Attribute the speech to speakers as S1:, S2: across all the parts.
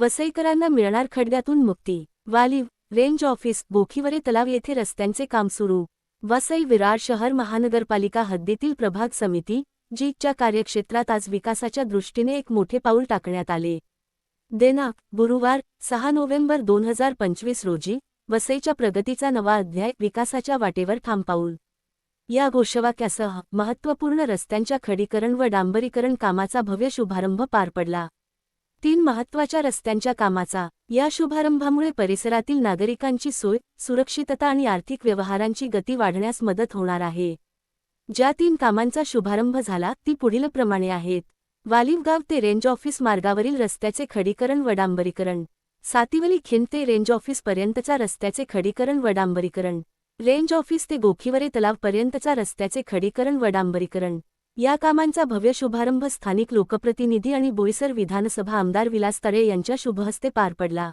S1: वसईकरांना मिळणार खड्ड्यातून मुक्ती. Waliv range office बोखीवरे तलाव येथे रस्त्यांचे काम सुरू. वसई विरार शहर महानगरपालिका हद्दीतील प्रभाग समिती जीच्या कार्यक्षेत्रात आज विकासाच्या दृष्टीने एक मोठे पाऊल टाकण्यात आले. दिनांक गुरुवार सहा नोव्हेंबर दोन हजार पंचवीस रोजी वसईच्या प्रगतीचा नवा अध्याय विकासाच्या वाटेवर थांबपाऊल पाऊल. या घोषवाक्यासह महत्त्वपूर्ण रस्त्यांच्या खडीकरण व डांबरीकरण कामाचा भव्य शुभारंभ पार पडला. तीन महत्त्वाच्या रस्त्यांच्या कामाचा या शुभारंभामुळे परिसरातील नागरिकांची सोय सुरक्षितता आणि आर्थिक व्यवहारांची गती वाढण्यास मदत होणार आहे. ज्या तीन कामांचा शुभारंभ झाला ती पुढीलप्रमाणे आहेत. वालिवगाव ते रेंज ऑफिस मार्गावरील रस्त्याचे खडीकरण व डांबरीकरण. सातिवली खिंड ते रेंज ऑफिसपर्यंतचा रस्त्याचे खडीकरण व डांबरीकरण. रेंज ऑफिस ते गोखीवरे तलावपर्यंतचा रस्त्याचे खडीकरण व डांबरीकरण. या कामांचा भव्य शुभारंभ स्थानिक लोकप्रतिनिधी आणि बोईसर विधानसभा आमदार विलास तळे यांच्या शुभहस्ते पार पडला.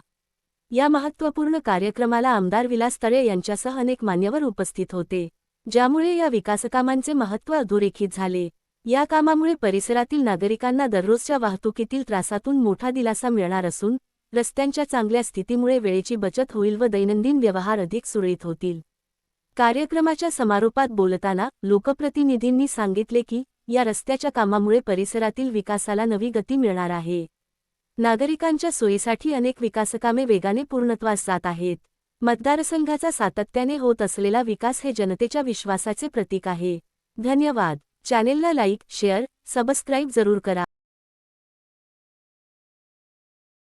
S1: या महत्त्वपूर्ण कार्यक्रमाला आमदार विलास तळे यांच्यासह अनेक मान्यवर उपस्थित होते ज्यामुळे या विकासकामांचे महत्त्व अधोरेखित झाले. या कामामुळे परिसरातील नागरिकांना दररोजच्या वाहतुकीतील त्रासातून मोठा दिलासा मिळणार असून रस्त्यांच्या चांगल्या स्थितीमुळे वेळेची बचत होईल व दैनंदिन व्यवहार अधिक सुरळीत होतील. कार्यक्रमाच्या समारोपात बोलताना लोकप्रतिनिधींनी सांगितले की या रस्त्याच्या कामामुळे परिसरातील विकासाला नवी गती मिळणार आहे. नागरिकांच्या सोयीसाठी अनेक विकासकामे वेगाने पूर्णत्वास जात आहेत. मतदारसंघाचा सातत्याने होत असलेला विकास हे जनतेच्या विश्वासाचे प्रतीक आहे. धन्यवाद. चॅनेलला लाईक शेअर सबस्क्राईब जरूर करा.